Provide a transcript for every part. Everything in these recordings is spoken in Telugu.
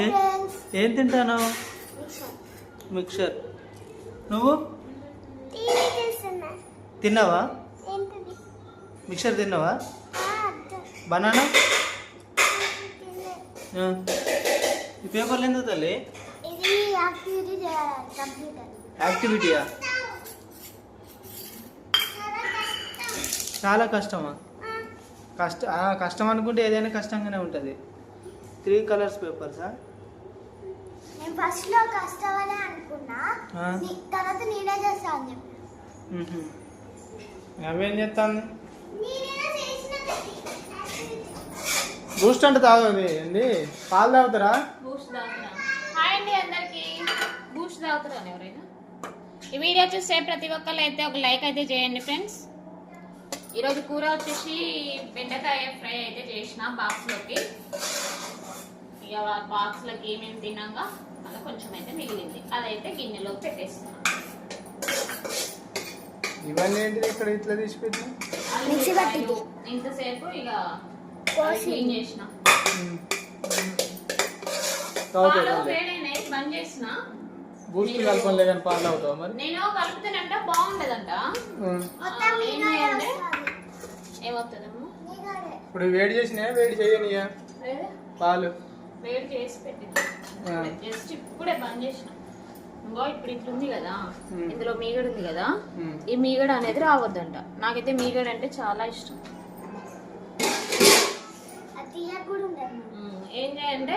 ఏం? తింటాను? మిక్చర్. నువ్వు? తిన్నావా? మిక్చర్ తిన్నావా? బనానా? ఈ పేపర్లు ఎందుకు తల్లి? యాక్టివిటీయా? చాలా కష్టమా? కష్ట కష్టం అనుకుంటే ఏదైనా కష్టంగానే ఉంటుంది. త్రీ కలర్స్ పేపర్సా? నేను ఫస్ట్లో కష్టమని అనుకున్నా. తర్వాత నేనే చేస్తా అని చెప్పి. అవేం చేస్తాను బూస్ట్ అంటే తాగదు ఏంది? పాలు తాగుతారా? బూస్ట్ తాగుతున్నా. హాయ్ అండి అందరికి. బూస్ట్ తాగుతున్నా ఎవరైనా? ఈ వీడియో చూస్తే ప్రతి ఒక్కళ్ళు అయితే ఒక లైక్ అయితే చేయండి ఫ్రెండ్స్. ఈరోజు కూర వచ్చేసి బెండకాయ ఫ్రై అయితే చేసిన బాక్స్లోకి ఇక బాక్స్లోకి ఏమేమి తిన్నాక అలా కొంచెం అయితే మిగిలింది. అదైతే గిన్నెలోకి పెట్టేస్తున్నాం. ఇవన్నీ ఏంటిది ఇక్కడ ఇట్లా తీసి పెట్టినా మిక్సీ పట్టింది. ఇంతసేపు ఇక. క్లీన్ చేసిన. పాలు మళ్ళీ. వేడైనాయి బంద్ చేసిన. బూస్ట్ కలపలే కానీ పాలు తాగుతావు మరి? నేను కలుపుతానంట బాగుండదంట. ఉమ్. మొత్తం మీగాడే ఏమైంది? వస్తుంది. ఏమవుతుందమ్మా? మీగాడే ఇప్పుడు వేడి చేసినా వేడి చేయనియా? పాలు. వేడి చేసి పెట్టింది. జస్ట్ ఇప్పుడే బంద్ చేసిన. ఇంకో ఇప్పుడు ఇట్లా ఉంది కదా ఉమ్. ఇందులో మీగడ ఉంది కదా ఉమ్. ఈ మీగడ అనేది రావద్దంట. నాకైతే మీగడ అంటే చాలా ఇష్టం. ఉమ్, ఏం చేయంటే.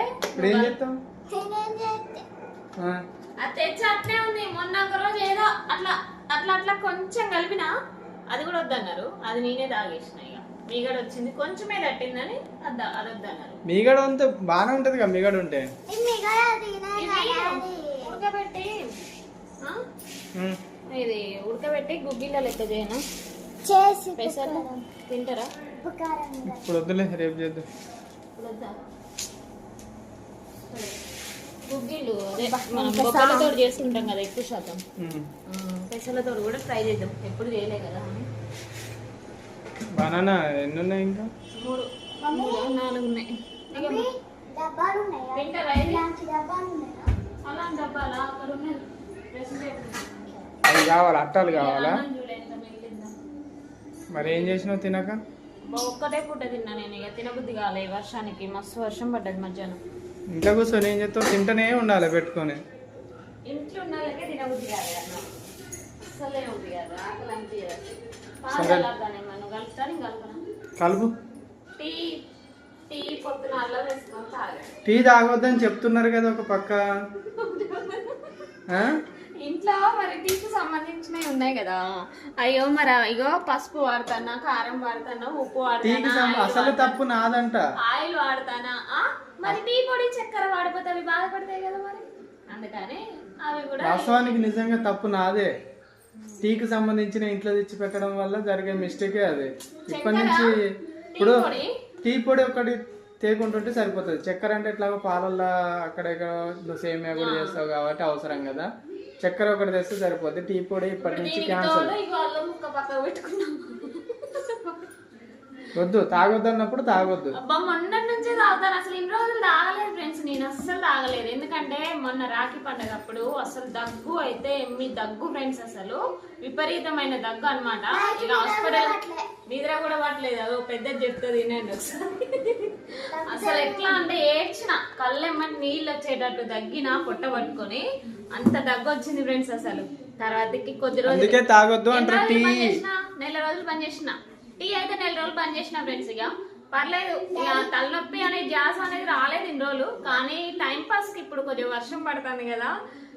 అది తెచ్చి అట్లే ఉంది. మొన్న ఒక రోజు ఏదో అట్లా అట్లా అట్లా కొంచెం కలిపిన అది కూడా వద్దన్నారు. అది నేనే తాగేసిన ఇక మీగడ వచ్చింది. కొంచెమే తట్టిందని అది అది వద్దన్నారు మీగడ ఉంటే బాగానే ఉంటుంది కదా మీగడ ఉంటే ఉడకబెట్టి. ఇది ఉడకబెట్టి గుగ్గిళ్ళ లెక్క చేయను? చేసి పెసర్లు తింటారా. ఇప్పుడు వద్దులే రేపు చేద్దాం. గుగ్గిళ్ళు అదే మనం బొక్కలతో చేసుకుంటాం కదా ఎక్కువ శాతం. పెసలతో కూడా ట్రై చేద్దాం. ఎప్పుడు చేయలే కదా. బనానా ఎన్ని ఉన్నాయి ఇంకా? మూడు. నాలుగు ఉన్నాయి. అవి కావాలా? అట్టాలు కావాలా. మరి ఏం చేసినావు తినక? ఒక్కటే పూట తిన్నా నేను. ఇక తినబుద్ధి కాలే. ఈ వర్షానికి మస్తు వర్షం పడ్డది మధ్యాహ్నం. ఇంట్లో కూర్చొని ఏం చేస్తావు? తింటనే ఉండాలి పెట్టుకొని. ఇంట్లో ఉన్న వాళ్ళకే తినబుద్ధి అన్నం. అసలే ఉంది కదా. ఆకలి అనిపించదు సరే. కలుపు. టీ తాగొద్దని చెప్తున్నారు కదా ఒక పక్క? ఇంట్లో మరి టీకి సంబంధించినవి ఉన్నాయి కదా. అయ్యో మరి ఇగో పసుపు వాడతానా కారం వాడతానా ఉప్పు వాడతానా అసలు? తప్పు నాదంట. ఆయిల్ వాడతానా? మరి టీ పొడి చక్కెర వాడిపోతే అవి బాధపడతాయి కదా మరి. అందుకని అవి కూడా వాస్తవానికి నిజంగా తప్పు నాదే. టీకి సంబంధించిన ఇంట్లో తెచ్చి పెట్టడం వల్ల జరిగే మిస్టేకే అది. ఇప్పటి నుంచి ఇప్పుడు పొడి? టీ పొడి ఒకటి తేకుంటుంటే సరిపోతుంది. చక్కెర అంటే ఎట్లాగో పాలల్లో అక్కడ నువ్వు సేమియా కూడా చేస్తావు కాబట్టి అవసరం కదా. చక్కెర ఒకటి తెస్తే సరిపోద్ది. టీ పొడి ఇప్పటి నుంచి క్యాన్సల్ వద్దు తాగొద్దు అన్నప్పుడు తాగొద్దు. అబ్బా మొన్న నుంచే తాగుతాను. అసలు ఇన్ని రోజులు తాగలేదు ఫ్రెండ్స్ నేను అస్సలు తాగలేదు ఎందుకంటే మొన్న రాఖీ పండగ అప్పుడు అసలు దగ్గు అయితే ఎమ్మి దగ్గు ఫ్రెండ్స్ అసలు విపరీతమైన దగ్గు అన్నమాట. ఇక హాస్పిటల్ నిద్ర కూడా పట్టలేదు. అదో పెద్ద చెప్తుంది ఒకసారి. అసలు ఎట్లా అంటే ఏడ్చిన కళ్ళెమ్మటి నీళ్ళు వచ్చేటట్టు దగ్గిన పొట్ట పట్టుకొని అంత దగ్గు వచ్చింది ఫ్రెండ్స్ అసలు. తర్వాతకి కొద్ది రోజులు తాగొద్దు? నెల రోజులు బంద్ చేసిన టీ అయితే నెల రోజులు బంద్ చేసిన ఫ్రెండ్స్ ఇక. పర్లేదు. ఇక తలనొప్పి అనే గ్యాస్ అనేది రాలేదు ఇన్ని రోజులు. కానీ టైం పాస్కి ఇప్పుడు కొంచెం వర్షం పడుతుంది కదా.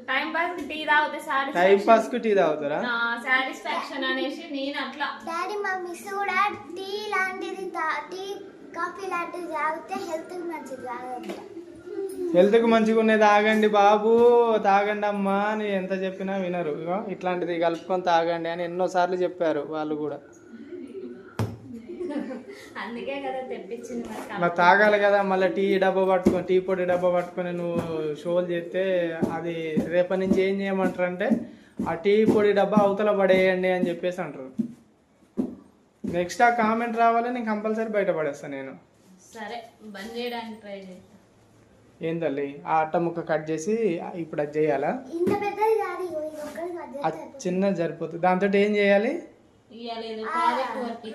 టైం పాస్కి టీ తాగితే టైం సాటిస్ఫాక్షన్ పాస్కు టీ తాగుతారా? సాటిస్ఫాక్షన్ అనేసి నేను అట్లా. డాడీ మా మిస్ కూడా టీ లాంటిది తా- టీ కాఫీ లాంటిది తాగితే హెల్త్ మంచిది తాగదు హెల్త్కు మంచిగా ఉన్నది తాగండి బాబు తాగండి అమ్మా అని ఎంత చెప్పినా వినరు. ఇగో ఇట్లాంటిది కలుపుకొని తాగండి అని ఎన్నో సార్లు చెప్పారు వాళ్ళు కూడా. అందుకే కదా తెప్పించింది మరి తాగాలి కదా మళ్ళీ టీ డబ్బా పట్టుకొని టీ పొడి డబ్బా పట్టుకొని నువ్వు షోలు చేస్తే అది రేపటి నుంచి ఏం చేయమంటారు అంటే ఆ టీ పొడి డబ్బా అవతల పడేయండి అని చెప్పేసి అంటారు. నెక్స్ట్ ఆ కామెంట్ రావాలి నేను కంపల్సరీ బయట పడేస్తాను నేను. సరే బంద్ చేయడానికి ట్రై చేస్తా ఏం తల్లి ఆ అట్ట ముక్క కట్ చేసి ఇప్పుడు అది చేయాలా? అది చిన్నది సరిపోతుంది. దాంతో ఏం చేయాలి? Project work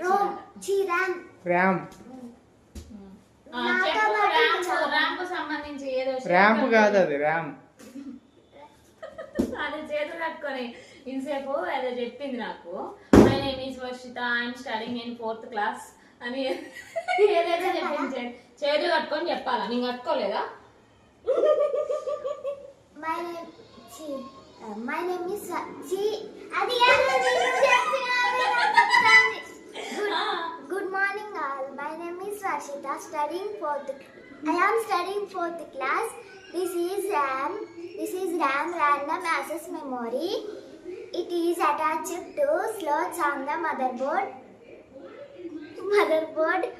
ramp. ర్యాంప్ సంబంధించి ఏదో ర్యాంప్ కాదు అది ర్యామ్ అది చేతులు కట్టుకొని ఇంతసేపు ఏదో చెప్పింది నాకు. My name is Varshitha I am studying in fourth class అని ఏదైతే చెప్పింది చేతులు కట్టుకొని చెప్పాలా? నేను కట్టుకోలేదా? My name my name is అది fourth. I am studying fourth class. This is RAM. This is RAM random access memory. It is attached to slots on the motherboard. Motherboard.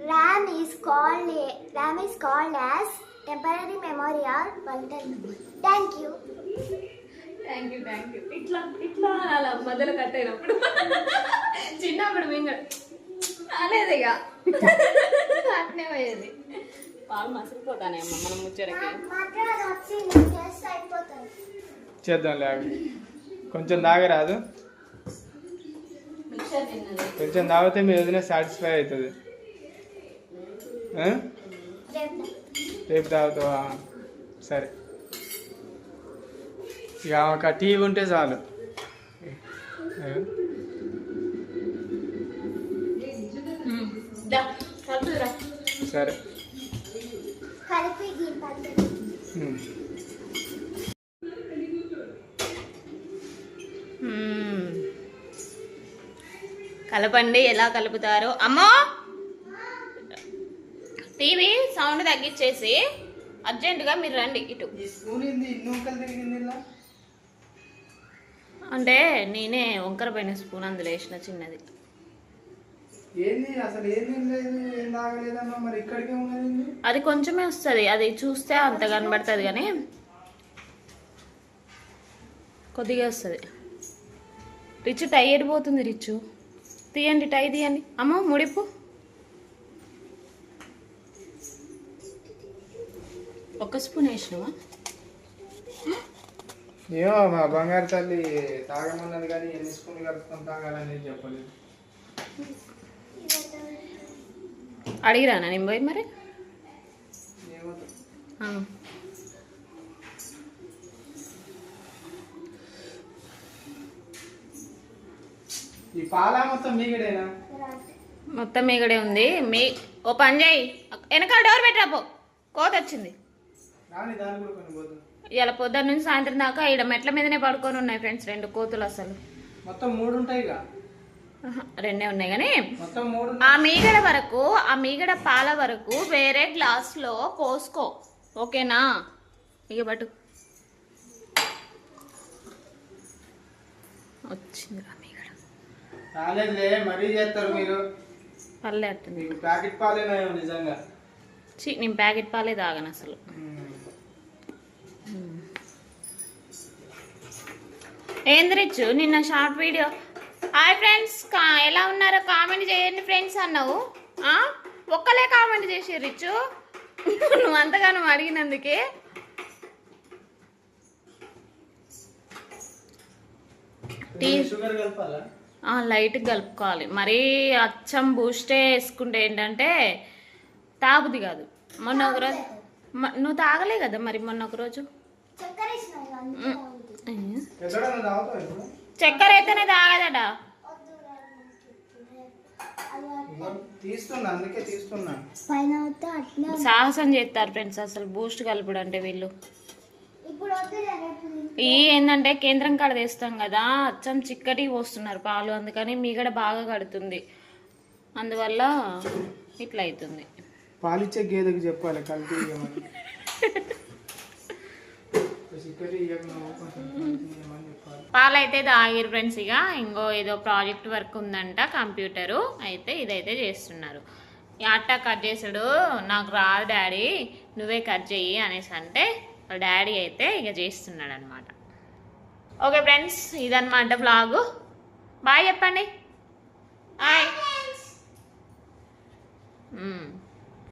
RAM is called RAM is called as temporary memory or volatile memory. Thank you. Thank you thank you ఇట్లా ఇట్లా అలా మొదలు కట్ అయినప్పుడు చిన్నప్పుడు మింగ అనేది ఇక అట్నే పోయేది. పాలు మసిలిపోతానే అమ్మ మనం ముచ్చరకి చేద్దాం లేవి కొంచెం తాగరాదు. కొంచెం తాగితే మీ వదిన సాటిస్ఫై అవుతుంది. రేపు తాగుతావా? సరే. ఇక ఒక టీవీ ఉంటే చాలు. సరే. కలపండి ఎలా కలుపుతారో. అమ్మో! టీవీ సౌండ్ తగ్గించేసి అర్జెంటుగా మీరు రండి ఇటు. అంటే నేనే వంకర పోయిన స్పూన్ అందులో వేసిన చిన్నది. ఏంది? అసలు ఏం తినలేదు ఏం తాగలేదమ్మా మరి ఇక్కడికే ఉన్నది ఏంది? అది కొంచెమే వస్తుంది. అది చూస్తే అంత కనబడుతుంది కానీ కొద్దిగా వస్తుంది. రిచ్ టై ఎడిపోతుంది రిచ్? తీయండి టై తీయండి. అమ్మ ముడిపు. ఒక స్పూన్ వేసినావా? ఏమో మా బంగారు తల్లి తాగమన్నది కానీ ఎన్ని స్పూన్లు కలుపుకొని తాగాలని చెప్పలేదు. అడిగిరానా? నేను పోయి మరి? మొత్తం మీగడే ఉంది. మీ ఓ పని చేయి. వెనకాల డోర్ పెట్టరాపో కోత వచ్చింది. ఇలా పొద్దున్న నుంచి సాయంత్రం దాకా ఇక్కడ మెట్ల మీదనే పడుకొని ఉన్నాయి ఫ్రెండ్స్ రెండు కోతులు అసలు. మొత్తం మూడు ఉంటాయిగా? ఆహా, రెండే ఉన్నాయి కానీ ఆ మీగడ వరకు ఆ మీగడ పాల వరకు వేరే గ్లాస్లో పోసుకో ఓకేనా? ఇక బటు వచ్చిందిరా మీగడ. రాలేదులే మరీ చేస్తారు మీరు. పల్లె అట్టుంది మీకు ప్యాకెట్ నిజంగా. చి నేను ప్యాకెట్ పాలే తాగను అసలు. ఏంది రిచ్చు నిన్న షార్ట్ వీడియో హాయ్ ఫ్రెండ్స్ కా ఎలా ఉన్నారో కామెంట్ చేయండి ఫ్రెండ్స్ అన్నావు. ఆ? ఒక్కలే కామెంట్ చేసి రిచ్చు నువ్వు అంతగానో అడిగినందుకే. టీ లైట్గా కలుపుకోవాలి. మరీ అచ్చం బూస్టే వేసుకుంటే ఏంటంటే తాగుది కాదు. మొన్న ఒక రోజు మ- నువ్వు తాగలే కదా మరి మొన్న ఒక రోజు? చక్కెర అయితేనే తాగదట. వద్దు రా, అది ఇదిగో తీస్తున్నా అందుకే తీస్తున్నా. పైన వస్తే అట్లా సాహసం చేస్తారు ఫ్రెండ్స్ అసలు బూస్ట్ కలుపుడు అంటే వీళ్ళు ఈ ఏంటంటే కేంద్రం కాడ తెస్తాం కదా అచ్చం చిక్కటి పోస్తున్నారు పాలు అందుకని మీగడ బాగా కడుతుంది. అందువల్ల ఇట్లా అవుతుంది పాలిచ్చే గేదెకి చెప్పాలి కలిపి ఇవ్వమని చిక్కటి ఇవ్వకుండా కొంచెం కలిపి ఇవ్వమని చెప్పాలి పాలు అయితే తాగిరు ఫ్రెండ్స్ ఇక. ఇంకో ఏదో ప్రాజెక్ట్ వర్క్ ఉందంట కంప్యూటరు. అయితే ఇదైతే చేస్తున్నారు. అట్టా కట్ చేసాడు. నాకు రాదు డాడీ. నువ్వే కట్ చెయ్యి అనేసి అంటే డాడీ అయితే ఇక చేస్తున్నాడు అనమాట ఓకే ఫ్రెండ్స్ ఇదన్నమాట బ్లాగు బాయ్ చెప్పండి. బాయ్